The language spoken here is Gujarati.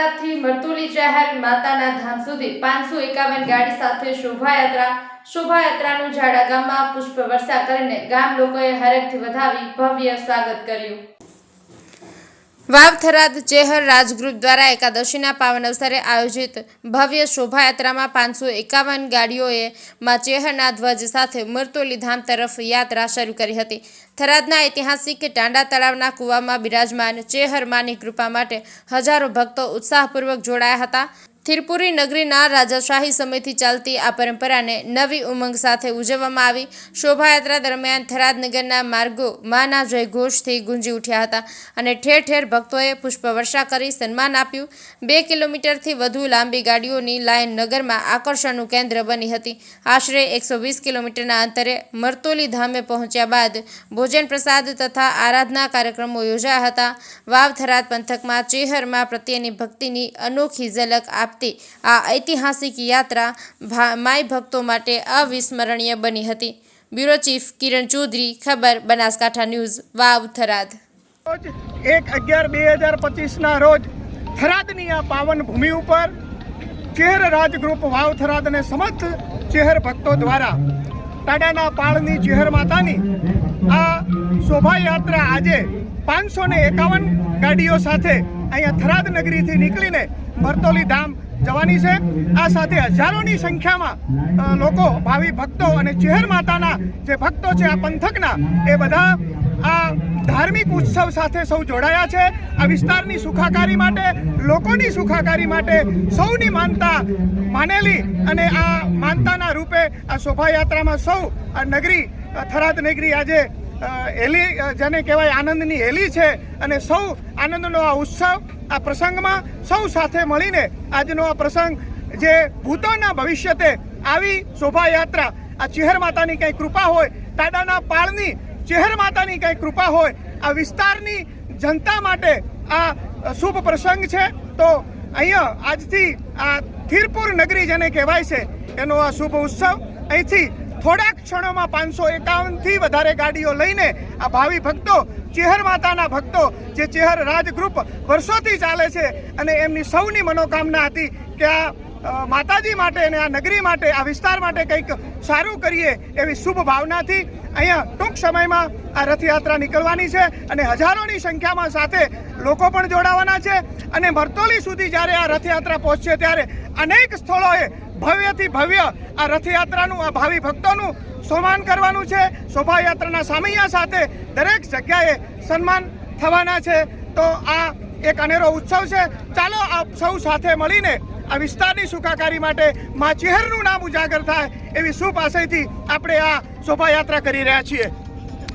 થરાદથી મરતુલી જાહેર માતાના ધામ સુધી પાંચસો એકાવન ગાડી સાથે શોભાયાત્રા શોભાયાત્રાનું ઝાડા ગામમાં પુષ્પ વર્ષા કરીને ગામ લોકોએ હરેકથી વધાવી ભવ્ય સ્વાગત કર્યું. વાવ થરાદ ચેહર રાજગૃપ દ્વારા એકાદશીના પાવન અવસરે આયોજિત ભવ્ય શોભાયાત્રામાં પાંચસો એકાવન ગાડીઓએ માં ચેહરના ધ્વજ સાથે મરતોલી ધામ તરફ યાત્રા શરૂ કરી હતી. થરાદના ઐતિહાસિક ટાંડા તળાવના કૂવામાં બિરાજમાન ચેહર માની કૃપા માટે હજારો ભક્તો ઉત્સાહપૂર્વક જોડાયા હતા. થિરપુરી નગરીના રાજાશાહી સમયથી ચાલતી આ પરંપરાને નવી ઉમંગ સાથે ઉજવવામાં આવી. શોભાયાત્રા દરમિયાન થરાદ નગરના માર્ગો માના જયઘોષથી ગુંજી ઉઠ્યા હતા અને ઠેર ઠેર ભક્તોએ પુષ્પવર્ષા કરી સન્માન આપ્યું. બે કિલોમીટરથી વધુ લાંબી ગાડીઓની લાઇન નગરમાં આકર્ષણનું કેન્દ્ર બની હતી. આશરે એકસો વીસ કિલોમીટરના અંતરે મરતોલી ધામે પહોંચ્યા બાદ ભોજન પ્રસાદ તથા આરાધના કાર્યક્રમો યોજાયા હતા. વાવ થરાદ પંથકમાં ચેહરમાં પ્રત્યેની ભક્તિની અનોખી ઝલક આપતી આ ઐતિહાસિક યાત્રા માય ભક્તો માટે અવિસ્મરણીય બની હતી. બ્યુરો ચીફ કિરણ ચૌધરી, ખબર, બનાસકાંઠા ન્યૂઝ, વાવ, થરાદ. રોજ એક અગિયાર બે હજાર પચીસના રોજ થરાદની આ પાવન ભૂમિ ઉપર ચેહર રાજગ્રુપ વાવ, થરાદ અને સમસ્ત ચેહર ભક્તો દ્વારા ટાડાના પાળની ચેહર માતાની આ શોભાયાત્રા આજે પાંચસો ને એકાવન ગાડીઓ સાથે અહીંયા થરાદ નગરીથી નીકળીને મરતોલી ધામ જવાની છે. આ સાથે હજારોની સંખ્યામાં લોકો, ભાવિ ભક્તો અને ચેહર માતાના જે ભક્તો છે આ પંથકના, એ બધા આ ધાર્મિક ઉત્સવ સાથે સૌ જોડાયા છે. આ વિસ્તારની સુખાકારી માટે, લોકોની સુખાકારી માટે સૌની માનતા માનેલી અને આ માનતાના રૂપે આ શોભાયાત્રામાં સૌ આ નગરી થરાદ નગરી આજે હેલી જેને કહેવાય આનંદની હેલી છે અને સૌ આનંદનો આ ઉત્સવ, આ પ્રસંગમાં સૌ સાથે મળીને આજનો આ પ્રસંગ જે ભૂતોના ભવિષ્યતે આવી શોભાયાત્રા, આ ચેહર માતાની કંઈ કૃપા હોય ટાડાના પાળની ચેહર માતાની કંઈ કૃપા હોય, આ વિસ્તારની જનતા માટે આ શુભ પ્રસંગ છે. તો અહીંયા આજથી આ થીરપુર નગરી જેને કહેવાય છે, એનો આ શુભ ઉત્સવ. અહીંથી થોડાક ક્ષણોમાં પાંચસો એકાવનથી વધારે ગાડીઓ લઈને આ ભાવિ ભક્તો, ચેહર માતાના ભક્તો, જે ચેહર રાજ ગ્રુપ વર્ષોથી ચાલે છે અને એમની સૌની મનોકામના હતી કે આ માતાજી માટે અને આ નગરી માટે, આ વિસ્તાર માટે કંઈક સારું કરીએ એવી શુભ ભાવનાથી અહીંયા ટૂંક સમયમાં આ રથયાત્રા નીકળવાની છે અને હજારોની સંખ્યામાં સાથે લોકો પણ જોડાવાના છે. અને મરતોલી સુધી જ્યારે આ રથયાત્રા પહોંચશે ત્યારે અનેક સ્થળોએ ભવ્યથી ભવ્ય આ રથયાત્રાનું, આ ભાવિ ભક્તોનું સન્માન કરવાનું છે. શોભાયાત્રાના સામૈયા સાથે દરેક જગ્યાએ સન્માન થવાના છે. તો આ એક અનેરો ઉત્સવ છે. ચાલો આપ સૌ સાથે મળીને આ વિસ્તારની સુખાકારી માટે મા ચેહરનું નામ ઉજાગર થાય એવી શુભ આશયથી આપણે આ શોભાયાત્રા કરી રહ્યા છીએ.